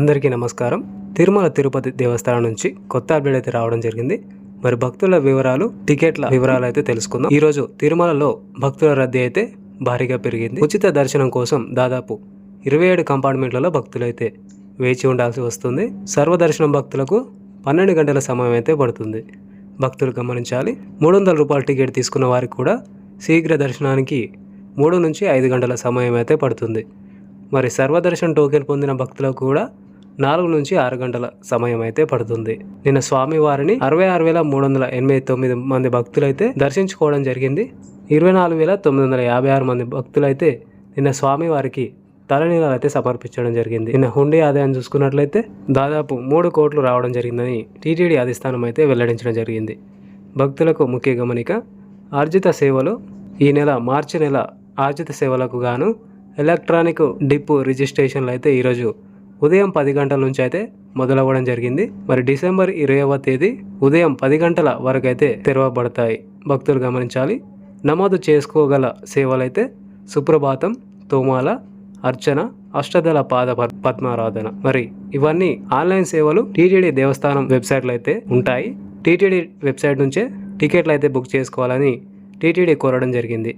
అందరికీ నమస్కారం. తిరుమల తిరుపతి దేవస్థానం నుంచి కొత్త అప్డేట్ అయితే రావడం జరిగింది. మరి భక్తుల వివరాలు టికెట్ల వివరాలు అయితే తెలుసుకుందాం. ఈరోజు తిరుమలలో భక్తుల రద్దీ అయితే భారీగా పెరిగింది. ఉచిత దర్శనం కోసం దాదాపు ఇరవై ఏడు కంపార్ట్మెంట్లలో భక్తులైతే వేచి ఉండాల్సి వస్తుంది. సర్వదర్శనం భక్తులకు పన్నెండు గంటల సమయం అయితే పడుతుంది. భక్తులు గమనించాలి. మూడు వందల రూపాయల టికెట్ తీసుకున్న వారికి కూడా శీఘ్ర దర్శనానికి మూడు నుంచి ఐదు గంటల సమయం అయితే పడుతుంది. మరి సర్వదర్శన్ టోకెన్ పొందిన భక్తులకు కూడా నాలుగు నుంచి ఆరు గంటల సమయం అయితే పడుతుంది. నిన్న స్వామివారిని అరవై ఆరు వేల మూడు వందల ఎనభై తొమ్మిది మంది భక్తులైతే దర్శించుకోవడం జరిగింది. ఇరవై నాలుగు వేల తొమ్మిది వందల యాభై ఆరు మంది భక్తులైతే నిన్న స్వామివారికి తలనీలాలు అయితే సమర్పించడం జరిగింది. నిన్న హుండీ ఆదాయం చూసుకున్నట్లయితే దాదాపు మూడు కోట్లు రావడం జరిగిందని టీటీడీ అధిష్టానం అయితే వెల్లడించడం జరిగింది. భక్తులకు ముఖ్య గమనిక ఆర్జిత సేవలు ఈ నెల మార్చి నెల ఆర్జిత సేవలకు గాను ఎలక్ట్రానిక్ డిప్ రిజిస్ట్రేషన్లు అయితే ఈరోజు ఉదయం పది గంటల నుంచి అయితే మొదలవ్వడం జరిగింది. మరి డిసెంబర్ ఇరవైవ తేదీ ఉదయం పది గంటల వరకైతే తెరవబడతాయి. భక్తులు గమనించాలి. నమోదు చేసుకోగల సేవలైతే సుప్రభాతం తోమాల అర్చన అష్టదళ పాద పద్మారాధన. మరి ఇవన్నీ ఆన్లైన్ సేవలు టీటీడీ దేవస్థానం వెబ్సైట్లో అయితే ఉంటాయి. టీటీడీ వెబ్సైట్ నుంచే టికెట్లు అయితే బుక్ చేసుకోవాలని టీటీడీ కోరడం జరిగింది.